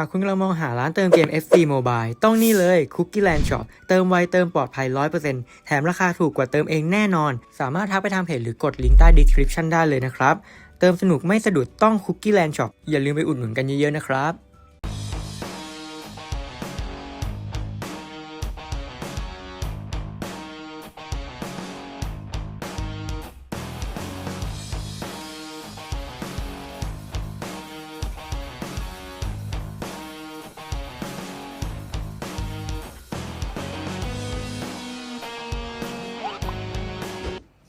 ากคุณกำลังมองหาร้านเติมเกม FC Mobile ต้องนี่เลย Cookie Land Shop เติมไวเติมปลอดภัย 100%แถมราคาถูกกว่าเติมเองแน่นอน สามารถทักไปทางเพจหรือกดลิงก์ใต้ description ได้เลยนะครับ เติมสนุกไม่สะดุดต้อง Cookie Land Shop อย่าลืมไปอุดหนุนกันเยอะๆนะครับ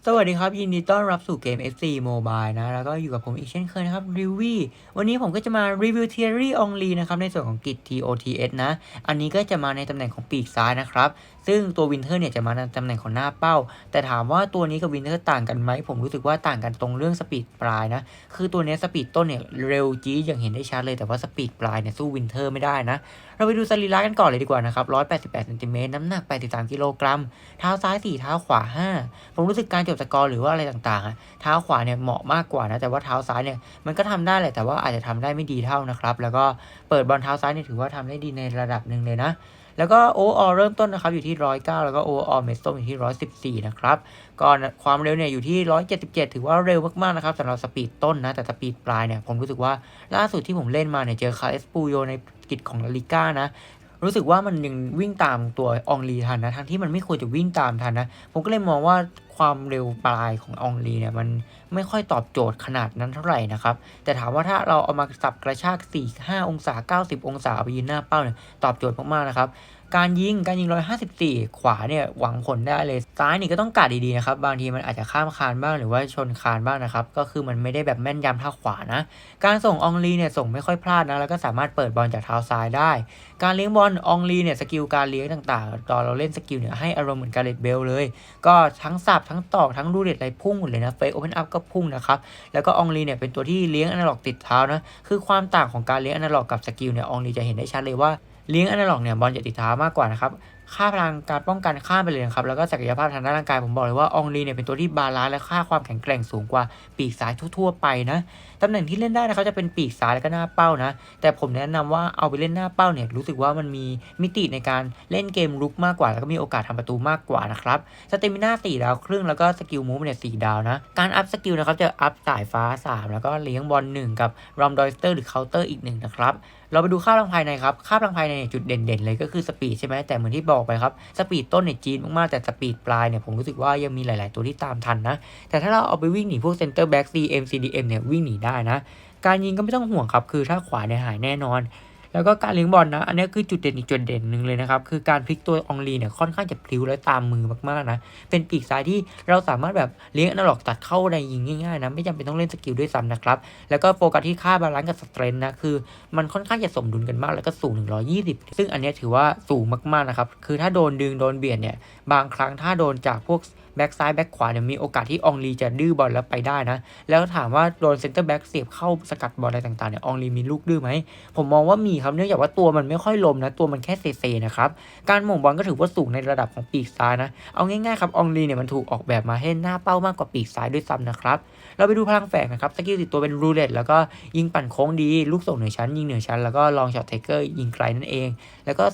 สวัสดีครับ ยินดีต้อนรับสู่เกม FC Mobile นะ แล้วก็อยู่กับผมอีกเช่นเคยนะครับริวีวันนี้ผมก็จะมารีวิว Thierry Ongli นะครับ ในส่วนของกิจ TOTS นะ อันนี้ก็จะมาในตำแหน่งของปีกซ้ายนะครับ ซึ่งตัววินเทอร์เนี่ยจะมาในตำแหน่งของหน้าเป้า แต่ถามว่าตัวนี้กับวินเทอร์ต่างกันไหม ผมรู้สึกว่าต่างกันตรงเรื่องสปีดปลายนะ คือตัวนี้สปีดต้นเนี่ยเร็วจี๊ดอย่างเห็นได้ชัดเลยแต่ว่าสปีดปลายเนี่ยสู้วินเทอร์ไม่ได้นะ เราไปดูสรีระกันก่อนเลยดีกว่านะครับ 188เซนติเมตรน้ำหนัก 83 กิโลกรัม เท้าซ้าย 4 เท้าขวา 5 ผมรู้สึกการจบสกอร์หรือว่าอะไรต่างๆ เท้าขวาเนี่ยเหมาะมากกว่านะ แต่ว่าเท้าซ้ายเนี่ยมันก็ทำได้แหละ แต่ว่าอาจจะทำได้ไม่ดีเท่านะครับ แล้วก็เปิดบอลเท้าซ้ายเนี่ยถือว่าทำได้ดีในระดับหนึ่งเลยนะแล้วก็โอออเริ่มต้นนะครับอยู่ที่ 109 แล้วก็โอออเมสโตอยู่ที่ 114 นะครับก่อนความเร็วเนี่ยอยู่ที่ 177 ถือว่าเร็วมากๆนะครับสำหรับสปีดต้นนะ แต่สปีดปลายเนี่ยผมรู้สึกว่าล่าสุดที่ผมเล่นมาเนี่ยเจอคาเอสปูโยใน กิจของลาลิก้านะ รู้สึกว่ามันยังวิ่งตามตัวอองลีทันนะทั้งที่มันไม่ควรจะวิ่งตามทันนะ ผมก็เลยมองว่าความเร็วปลายของอองลีเนี่ยมันไม่ค่อยตอบโจทย์ขนาดนั้นเท่าไหร่นะครับ แต่ถามว่าถ้าเราเอามาสับกระชาก 4 5 องศา 90 องศาเอาไปยืนหน้าเป้าเนี่ยตอบโจทย์มากๆนะครับ การยิงการยิง 154 ขวาเนี่ยหวังผลได้เลย ซ้ายนี่ก็ต้องกาดดีๆนะครับ บางทีมันอาจจะข้ามคานบ้างหรือว่าชนคานบ้างนะครับ ก็คือมันไม่ได้แบบแม่นยำเท่าขวานะ การส่งองลีเนี่ยส่งไม่ค่อยพลาดนะ แล้วก็สามารถเปิดบอลจากเท้าซ้ายได้ การเลี้ยงบอลองลีเนี่ยสกิลการเลี้ยงต่างๆ ตอนเราเล่นสกิลเนี่ยให้อารมณ์เหมือนการเลดเบลเลย ก็ทั้งสับทั้งตอกทั้งรูเด็ดอะไรพุ่งหมดเลยนะเฟกโอเพนอัพก็พุ่งนะครับ แล้วก็องลีเนี่ยเป็นตัวที่เลี้ยงอนาล็อกติดเท้านะ คือความต่างของการเลี้ยงอนาล็อกกับสกิลเนี่ยองลีจะเห็นได้ชัดเลยว่า ลี้ยงอนาล็อกเนี่ยบอลจะติดเท้ามากกว่านะครับ ค่าพลังการป้องกันข้ามไปเลยนะครับ แล้วก็ศักยภาพทางด้านร่างกายผมบอกเลยว่าองลีเนี่ยเป็นตัวที่บาลานซ์และค่าความแข็งแกร่งสูงกว่าปีกซ้ายทั่ว ๆ ไปนะตำแหน่งที่เล่นได้นะครับจะเป็นปีกซ้ายแล้วก็หน้าเป้านะ แต่ผมแนะนำว่าเอาไปเล่นหน้าเป้าเนี่ยรู้สึกว่ามันมีมิติในการเล่นเกมลุกมากกว่า แล้วก็มีโอกาสทำประตูมากกว่านะครับสเตมิน่าสี่ดาวครึ่งแล้วก็สกิลมูฟเนี่ยสี่ดาวนะการอัพสกิลนะครับจะอัพสายฟ้า 3 แล้วก็เลี้ยงบอล1กับรอมดอยสเตอร์หรือเคาน์เตอร์อีกหนึ่งนะครับเราไปดูค่าพลังภายในครับค่าพลังภายในเนี่ยจุดเด่นๆเลยก็คือสปีดใช่ไหมแต่เหมือนที่บอกไปครับ สปีดต้นเนี่ยจีนมากๆ แต่สปีดปลายเนี่ยผมรู้สึกว่ายังมีหลาย ๆ ตัวที่ตามทันนะ แต่ถ้าเราเอาไปวิ่งหนีพวกเซนเตอร์แบ็ก CM CDM เนี่ยวิ่งหนีได้นะ การยิงก็ไม่ต้องห่วงครับ คือถ้าขวาเนี่ยหายแน่นอน แล้วก็การเลี้ยงบอลนะ อันนี้คือจุดเด่นอีกจุดเด่นหนึ่งเลยนะครับ คือการพลิกตัวองลีเนี่ยค่อนข้างจะพลิ้วและตามมือมากๆนะ เป็นปีกซ้ายที่เราสามารถแบบเลี้ยงอนาล็อกตัดเข้าในยิงง่ายๆนะ ไม่จำเป็นต้องเล่นสกิลด้วยซ้ำนะครับ แล้วก็โฟกัสที่ค่าบาลานซ์กับสเตรนท์นะ คือมันค่อนข้างจะสมดุลกันมาก แล้วก็สูง 120 ซึ่งอันนี้ถือว่าสูงมากๆนะครับ คือถ้าโดนดึงโดนเบียดเนี่ย บางครั้งถ้าโดนจากพวก แบ็กซ้ายแบ็กขวาเนี่ยมีโอกาสที่องลีจะดื้อบอลแล้วไปได้นะ แล้วถามว่าโดนเซนเตอร์แบ็กเสียบเข้าสกัดบอลอะไรต่างๆเนี่ยองลีมีลูกดื้อไหม ผมมองว่ามีครับเนื่องจากว่าตัวมันไม่ค่อยลมนะ ตัวมันแค่เซๆนะครับ การหม่งบอลก็ถือว่าสูงในระดับของปีกซ้ายนะ เอาง่ายๆครับอองลีเนี่ยมันถูกออกแบบมาให้หน้าเป้ามากกว่าปีกซ้ายด้วยซ้ำนะครับ เราไปดูพลังแฝงนะครับ สกิลติดตัวเป็นรูเล็ตแล้วก็ยิงปั่นโค้งดี ลูกส่งเหนือชั้น ยิงเหนือชั้น แล้วก็ลองช็อตเทเกอร์ยิงไกลนั่นเอง แล้วก็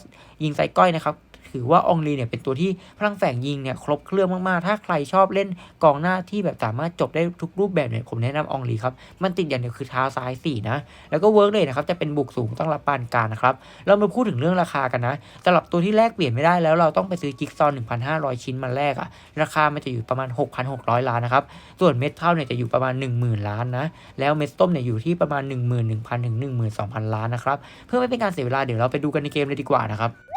ยิงไซก้อยนะครับ ถือว่าองลีเนี่ยเป็นตัวที่พลังแฝงยิงเนี่ยครบเครื่องมากๆ ถ้าใครชอบเล่นกองหน้าที่แบบสามารถจบได้ทุกรูปแบบเนี่ยผมแนะนำอองลีครับ มันติดอย่างเดียวคือเท้าซ้าย4นะ แล้วก็เวิร์กเลยนะครับจะเป็นบุกสูงต้องรับปานกลางนะครับ เรามาพูดถึงเรื่องราคากันนะสำหรับตัวที่แลกเปลี่ยนไม่ได้แล้วเราต้องไปซื้อจิ๊กซอว์1,500 ชิ้นมาแลกอะราคามันจะอยู่ประมาณ 6,600 ล้านนะครับส่วนเม็ดเท่าเนี่ยจะอยู่ประมาณ 10,000 ล้านนะแล้วเม็ดต้มเนี่ยอยู่ที่ประมาณ 11,000ถึง12,000 ล้านนะครับเพื่อไม่เป็นการเสียเวลาเดี๋ยวเราไปดูกันในเกมเลยดีกว่านะครับ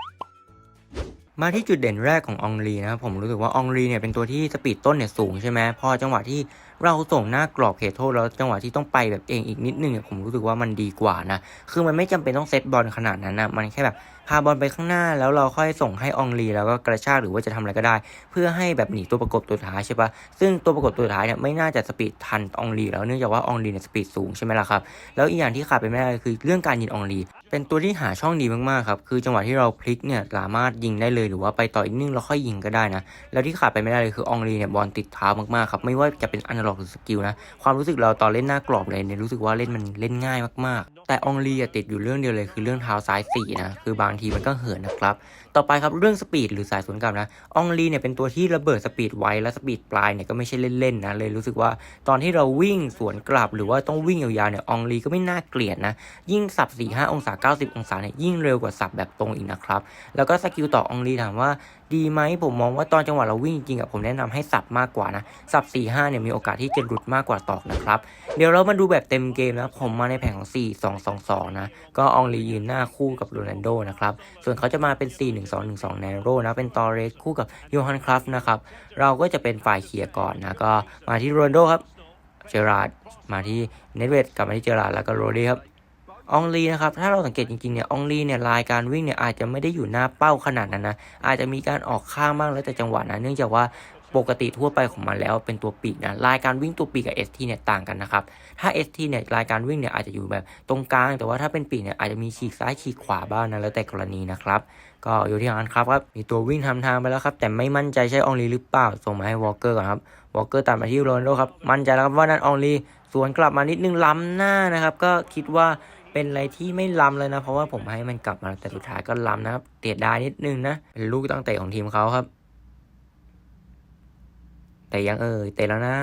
มาที่จุดเด่นแรกขององลีนะครับผมรู้สึกว่าองลีเนี่ยเป็นตัวที่สปีดต้นเนี่ยสูงใช่ไหมพอจังหวะที่เราส่งหน้ากรอบเขตโทษแล้วจังหวะที่ต้องไปแบบเองอีกนิดนึงเนี่ยผมรู้สึกว่ามันดีกว่านะคือมันไม่จำเป็นต้องเซตบอลขนาดนั้นนะมันแค่แบบ พาบอลไปข้างหน้าแล้วเราค่อยส่งให้อองลีแล้วก็กระชากหรือว่าจะทำอะไรก็ได้ เพื่อให้แบบหนีตัวประกบตัวท้ายใช่ปะซึ่งตัวประกบตัวท้ายเนี่ยไม่น่าจะสปีดทันอองลีแล้วเนื่องจากว่าอองลีเนี่ยสปีดสูงใช่ไหมล่ะครับแล้วอีกอย่างที่ขาดไปไม่ได้คือเรื่องการยิงอองลีเป็นตัวที่หาช่องดีมากๆครับคือจังหวะที่เราพลิกเนี่ยสามารถยิงได้เลยหรือว่าไปต่ออีกนึงเราค่อยยิงก็ได้นะแล้วที่ขาดไปไม่ได้เลยคือองลีเนี่ยบอลติดเท้ามากๆครับไม่ว่าจะเป็นอนาหรอกหรือสกิลนะความรู้สึกเราตอนเล่นหน้ากรอบเลยเนี่ยรู้สึกว่าเล่นมันเล่นง่ายมากๆ แต่องลีติดอยู่เรื่องเดียวเลยคือเรื่องเท้าซ้ายสี่นะคือบางทีมันก็เหินนะครับ ต่อไปครับเรื่องสปีดหรือสายสวนกลับนะอองลีเนี่ยเป็นตัวที่ระเบิดสปีดไวและสปีดปลายเนี่ยก็ไม่ใช่เล่นๆนะเลยรู้สึกว่าตอนที่เราวิ่งสวนกลับ หรือว่าต้องวิ่งยาวๆเนี่ยอองลีก็ไม่น่าเกลียดนะยิ่งสับ4-5องศา90 องศาเนี่ยยิ่งเร็วกว่าสับแบบตรงอีกนะครับแล้วก็สกิลต่ออองลีถามว่า ดีไหมผมมองว่าตอนจังหวะเราวิ่งจริงๆอะผมแนะนำให้สับมากกว่านะ สับ 4-5เนี่ยมีโอกาสที่จะหลุดมากกว่าตอกนะครับ เดี๋ยวเรามาดูแบบเต็มเกมนะผมมาในแผนของ 4-2-2-2 นะ ก็อองลียืนหน้าคู่กับโรนัลโดนะครับ ส่วนเขาจะมาเป็น 4-1-2-1-2แนโรนะ เป็นตอเรสคู่กับโยฮันครัฟนะครับ เราก็จะเป็นฝ่ายเคลียก่อนนะ ก็มาที่โรนัลโดครับ เจอราดมาที่เนเวดกลับมาที่เจอราดแล้วก็โรดี้ครับ อองลีนะครับถ้าเราสังเกตจริงๆเนี่ยอองลีเนี่ยลายการวิ่งเนี่ยอาจจะไม่ได้อยู่หน้าเป้าขนาดนั้นนะอาจจะมีการออกข้างบ้างแล้วแต่จังหวะนะเนื่องจากว่าปกติทั่วไปของมันแล้วเป็นตัวปีกนะลายการวิ่งตัวปีกกับ ST เนี่ยต่างกันนะครับถ้า ST เนี่ยลายการวิ่งเนี่ยอาจจะอยู่แบบตรงกลาง แต่ว่าถ้าเป็นปีกเนี่ยอาจจะมีฉีกซ้ายฉีกขวาบ้างนะแล้วแต่กรณีนะครับก็อยู่ที่งานครับครับมีตัววิ่งทำทางไปแล้วครับแต่ไม่มั่นใจใช่อองลีหรือเปล่าส่งมาให้วอลเกอร์ก่อนครับวอลเกอร์ตัดมาที่โรนโดครับมั่นใจแล้วครับว่านั่นอองลีสวนกลับมานิดนึงล้ำหน้านะครับก็คิดว่า เป็นอะไรที่ไม่ล้ำเลยนะ เพราะว่าผมให้มันกลับมาแต่สุดท้ายก็ล้ำนะครับเตียดได้นิดนึงนะ เป็นลูกตั้งเตะของทีมเขาครับ แต่ยังเอ่ยเตะแล้วนะ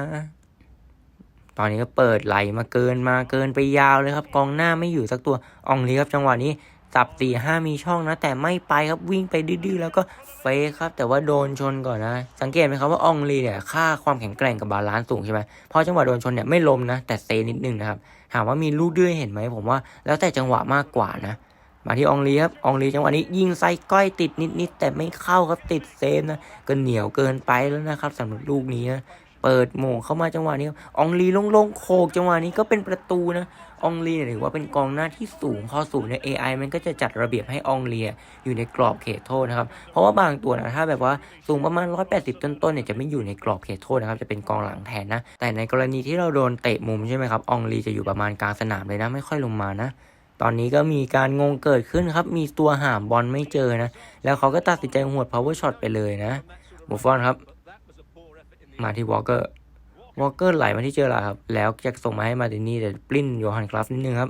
ตอนนี้ก็เปิดไหลมาเกินมาเกินไปยาวเลยครับ กองหน้าไม่อยู่สักตัวอองลีครับจังหวะนี้สับสี่ห้ามีช่องนะ แต่ไม่ไปครับวิ่งไปดื้อๆแล้วก็เฟคครับ แต่ว่าโดนชนก่อนนะ สังเกตไหมครับว่าอองลีเนี่ยค่าความแข็งแกร่งกับบาลานซ์สูงใช่ไหมพอจังหวะโดนชนเนี่ยไม่ล้มนะ แต่เซนิดนึงนะครับ ถามว่ามีลูกดื้อเห็นไหมผมว่า แล้วแต่จังหวะมากกว่านะ มาที่องลีครับองลีจังหวะนี้ยิงไซก้อยติดนิดๆแต่ไม่เข้าครับติดเซฟนะก็เหนียวเกินไปแล้วนะครับสำหรับลูกนี้นะ เปิดโหม่งเข้ามาจังหวะนี้อองลีลงๆโคกจังหวะนี้ก็เป็นประตูนะอองลีเนี่ยถือว่าเป็นกองหน้าที่สูงพอสูงใน AI มันก็จะจัดระเบียบให้อองลีอยู่ในกรอบเขตโทษนะครับ เพราะว่าบางตัวนะถ้าแบบว่าสูงประมาณ 180 ต้นๆเนี่ยจะไม่อยู่ในกรอบเขตโทษนะครับจะเป็นกองหลังแทนนะ แต่ในกรณีที่เราโดนเตะมุมใช่ไหมครับอองลีจะอยู่ประมาณกลางสนามเลยนะไม่ค่อยลงมานะตอนนี้ก็มีการงงเกิดขึ้นครับ มีตัวหามบอลไม่เจอนะ แล้วเขาก็ตัดสินใจหวด power shot ไปเลยนะบุฟฟอนครับ มาที่วอลเกอร์วอลเกอร์ไหลมาที่เจอร์ราครับ แล้วจะส่งมาให้มาตินี่แต่ปลิ้นโยฮันคลัฟนิดนึงครับ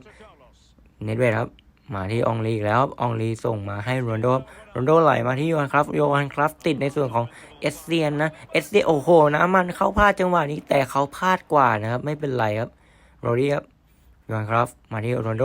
เนตเวดครับ มาที่อองลีอีกแล้วครับอองลีส่งมาให้โรนโดครับโรนโดไหลมาที่โยฮันคลัฟโยฮันคลัฟติดในส่วนของเอสเซียนนะเอสเซียโอโหนะมันเข้าพลาดจังหวะนี้แต่เขาพลาดกว่านะครับ ไม่เป็นไรครับโรดี้ครับโยฮันคลัฟมาที่โรนโด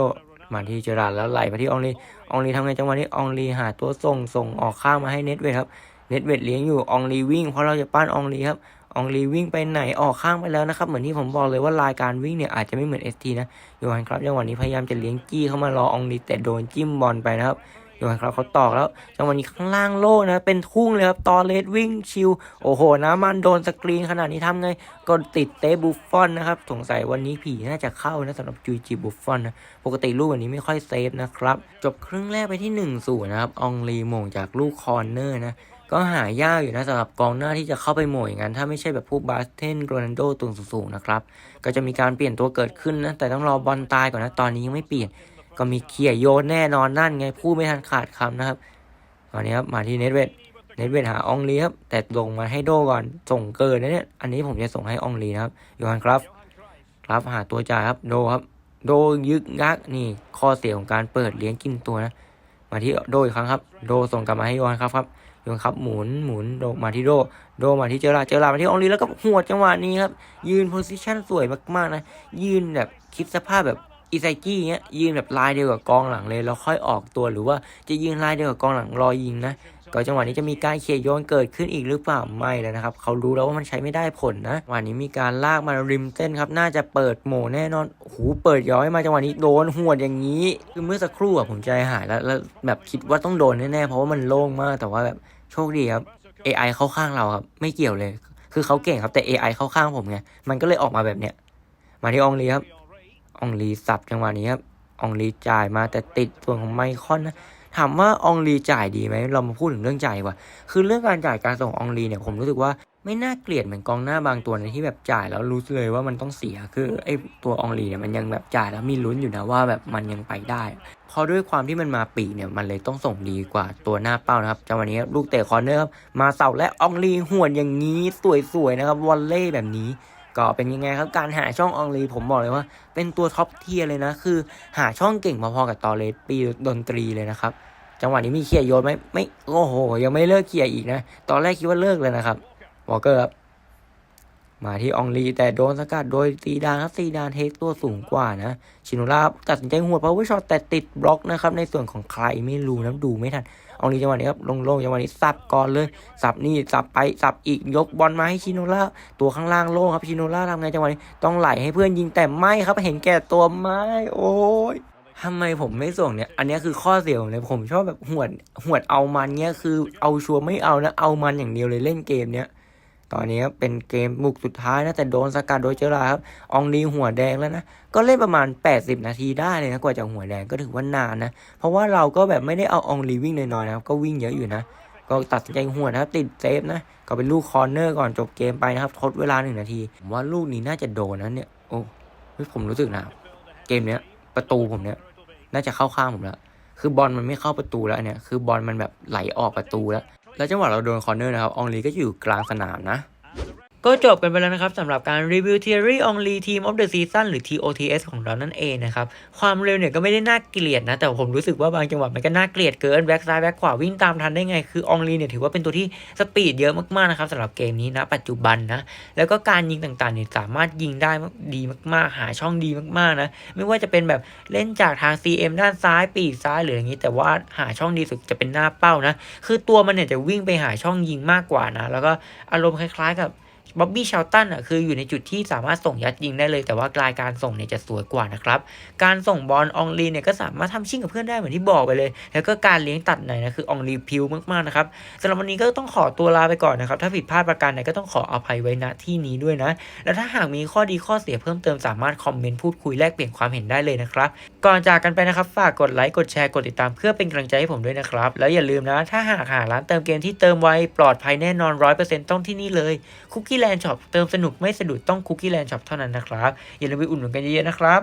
มาที่เจอราร์ดแล้วไหลมาที่อองลีอองลีทำไงจังหวะนี้อองลีหาตัวส่งส่งออกข้างมาให้เน็ตเวดครับเน็ตเวดเลี้ยงอยู่องลีวิ่งเพราะเราจะปั้นองลีครับ องลีวิ่งไปไหนออกข้างไปแล้วนะครับ เหมือนที่ผมบอกเลยว่ารายการวิ่งเนี่ยอาจจะไม่เหมือน ST นะโยฮันครับจังหวะนี้พยายามจะเลี้ยงจี้เข้ามารอองลีแต่โดนจิ้มบอลไปนะครับโยฮันครับเขาตอกแล้วจังหวะนี้ข้างล่างโล่นะเป็นทุ่งเลยครับตอเลสวิ่งชิวโอ้โหนะมันโดนสกรีนขนาดนี้ทำไงก็ติดเตะบุฟฟอนนะครับสงสัยวันนี้ผีน่าจะเข้านะสำหรับจูจีบุฟฟอนนะปกติลูกแบบนี้ไม่ค่อยเซฟนะครับจบครึ่งแรกไปที่1นศูนย์นะครับองลีมงจากลูกคอร์เนอร์นะ ก็หายากอยู่นะสำหรับกองหน้าที่จะเข้าไปโหม่อย่างนั้น ถ้าไม่ใช่แบบพวกบาสเทนโรนัลโดตัวสูงๆนะครับ ก็จะมีการเปลี่ยนตัวเกิดขึ้นนะ แต่ต้องรอบอลตายก่อนนะ ตอนนี้ยังไม่เปลี่ยน ก็มีเขี่ยโยนแน่นอนนั่นไง พูดไม่ทันขาดคำนะครับ ตอนนี้ครับมาที่เนตเวดเนตเวดหาอองลีครับ แต่ลงมาให้โดก่อน ส่งเกินนะเนี่ย อันนี้ผมจะส่งให้อองลีนะครับโยฮันครับ ครับหาตัวจ่ายครับ โดครับ โดยึกยักนี่ ข้อเสียของการเปิดเลี้ยงกินตัวนะ มาที่โดอีกครั้งครับ โดส่งกลับมาให้โยฮันครับครับ โยนครับหมุนหมุนโดมาที่โดโดมาที่เจอราเจอรามาที่อองลีแล้วก็หัวจังหวะนี้ครับ ยืนโพสิชันสวยมากๆนะ ยืนแบบคิดสภาพแบบอีไซกี้เงี้ยยืนแบบลายเดียวกับกองหลังเลยแล้วค่อยออกตัวหรือว่าจะยืนลายเดียวกับกองหลังรอยิงนะ ก็จังหวะนี้จะมีการเคลียร์โยนเกิดขึ้นอีกหรือเปล่าไม่แล้วนะครับ เขารู้แล้วว่ามันใช้ไม่ได้ผลนะวันนี้มีการลากมาริมเส้นครับ น่าจะเปิดโหมแน่นอนโอ้โหเปิดย้อยมาจังหวะนี้โดนหัวดอย่างนี้ คือเมื่อสักครู่อะผมใจหายแล้วแล้วแบบคิดว่าต้องโดนแน่ๆเพราะว่ามันโล่งมากแต่ว่าแบบโชคดีครับ AI เข้าข้างเราครับไม่เกี่ยวเลย คือเขาเก่งครับแต่ AI เข้าข้างผมไงมันก็เลยออกมาแบบเนี้ยมาที่องลีครับองลีสับจังหวะนี้ครับอองลีจ่ายมาแต่ติดส่วนของไมคอนนะ ถามว่าอองลีจ่ายดีไหมเรามาพูดถึงเรื่องจ่ายกว่า คือเรื่องการจ่ายการส่งอองลีเนี่ยผมรู้สึกว่าไม่น่าเกลียดเหมือนกองหน้าบางตัวนะที่แบบจ่ายแล้วรู้เลยว่ามันต้องเสียคือไอ้ตัวอองลีเนี่ยมันยังแบบจ่ายแล้วมีลุ้นอยู่นะว่าแบบมันยังไปได้เพราะด้วยความที่มันมาปีเนี่ยมันเลยต้องส่งดีกว่าตัวหน้าเป้านะครับจังหวะนี้ลูกเตะคอร์เนอร์ครับมาเสาและอองลีหวนอย่างนี้สวยๆนะครับวอลเล่แบบนี้ ก็เป็นยังไงครับการหาช่องอองลีผมบอกเลยว่า เป็นตัวท็อปเทียร์เลยนะ คือหาช่องเก่งพอๆกับตอเลสปีดนตรีเลยนะครับ จังหวะนี้มีเคลียโยนไหมไม่โอ้โห ยังไม่เลิกเคลียอีกนะ ตอนแรกคิดว่าเลิกเลยนะครับวอลเกอร์ครับ มาที่อองลีแต่โดนสกัดโดยซีดานครับซีดานเทคตัวสูงกว่านะ ชินล่าตัดสินใจหัวพาวเวอร์ช็อตแต่ติดบล็อกนะครับในส่วนของใครไม่รู้นะดูไม่ทันอองลีจังหวะนี้ครับลงๆจังหวะนี้สับก่อนเลย สับนี่สับไปสับอีกยกบอลมาให้ชินล่าตัวข้างล่างโล่งครับชินล่าทำไงจังหวะนี้ต้องไหลให้เพื่อนยิงแต่ไม่ครับเห็นแก่ตัวไม่โอ้ยทำไมผมไม่ส่งเนี่ย อันนี้คือข้อเสียผมเลยผมชอบแบบหวดหวดเอามันเนี้ยคือเอาชัวร์ไม่เอานะเอามันอย่างเดียวเลยเล่นเกมเนี้ย ตอนนี้ครับเป็นเกมบุกสุดท้ายนะแต่โดนสกัดโดยเจอราครับอองลีหัวแดงแล้วนะก็เล่นประมาณ 80 นาทีได้เลยนะกว่าจะหัวแดงก็ถือว่านานนะ เพราะว่าเราก็แบบไม่ได้เอาอองลีวิ่งน้อยๆนะครับก็วิ่งเยอะอยู่นะ ก็ตัดสินใจหัวนะครับติดเซฟนะก็เป็นลูกคอร์เนอร์ก่อนจบเกมไปนะครับทดเวลาหนึ่งนาทีผมว่าลูกนี้น่าจะโดนนะเนี่ยโอ้ผมรู้สึกนะเกมเนี้ยประตูผมเนี่ยน่าจะเข้าข้างผมแล้วคือบอลมันไม่เข้าประตูแล้วเนี่ยคือบอลมันแบบไหลออกประตูแล้ว แล้วจังหวะเราโดนคอร์เนอร์นะครับ อองลีก็อยู่กลางสนามนะ ก็จบกันไปแล้วนะครับสำหรับการรีวิว Theory Only Team of the Season หรือ TOTS ของเรานั่นเองนะครับ ความเร็วเนี่ยก็ไม่ได้น่าเกลียดนะ แต่ผมรู้สึกว่าบางจังหวะมันก็น่าเกลียดเกินแบ็กซ้ายแบ็กขวาวิ่งตามทันได้ไง คืออองลีเนี่ยถือว่าเป็นตัวที่สปีดเยอะมากๆนะครับสำหรับเกมนี้นะ ปัจจุบันนะ แล้วก็การยิงต่างๆเนี่ยสามารถยิงได้ดีมากๆ หาช่องดีมากๆนะไม่ว่าจะเป็นแบบเล่นจากทาง CM ด้านซ้ายปีกซ้ายหรืออย่างนี้ แต่ว่าหาช่องดีสุดจะเป็นหน้าเป้านะคือตัวมันเนี่ยจะวิ่งไปหาช่องยิงมากกว่านะแล้วก็อารมณ์คล้าย ๆ กับ บ๊อบบี้ชาวตันอะคืออยู่ในจุดที่สามารถส่งยัดยิงได้เลย แต่ว่ากลายการส่งเนี่ยจะสวยกว่านะครับ การส่งบอลองลีเนี่ยก็สามารถทำชิ่งกับเพื่อนได้เหมือนที่บอกไปเลย แล้วก็การเลี้ยงตัดไหนนะคือองลีพิวมากๆนะครับสำหรับวันนี้ก็ต้องขอตัวลาไปก่อนนะครับ ถ้าผิดพลาดประการใดก็ต้องขออภัยไว้ณที่นี้ด้วยนะ แล้วถ้าหากมีข้อดีข้อเสียเพิ่มเติมสามารถคอมเมนต์พูดคุยแลกเปลี่ยนความเห็นได้เลยนะครับ ก่อนจากกันไปนะครับฝากกดไลค์กดแชร์กดติดตามเพื่อเป็นกำลังใจให้ผมด้วยนะครับแล้วอย่าลืมนะ ถ้าหากหาร้านเติมเกมที่เติมไวปลอดภัยแน่นอน100%ต้องที่นี่เลยคุกกี้แลนด์ช็อปเติมสนุกไม่สะดุดต้องคุกกี้แลนด์ช็อปเท่านั้นนะครับ อย่าลืมไปอุ่นหนุนกันเยอะๆนะครับ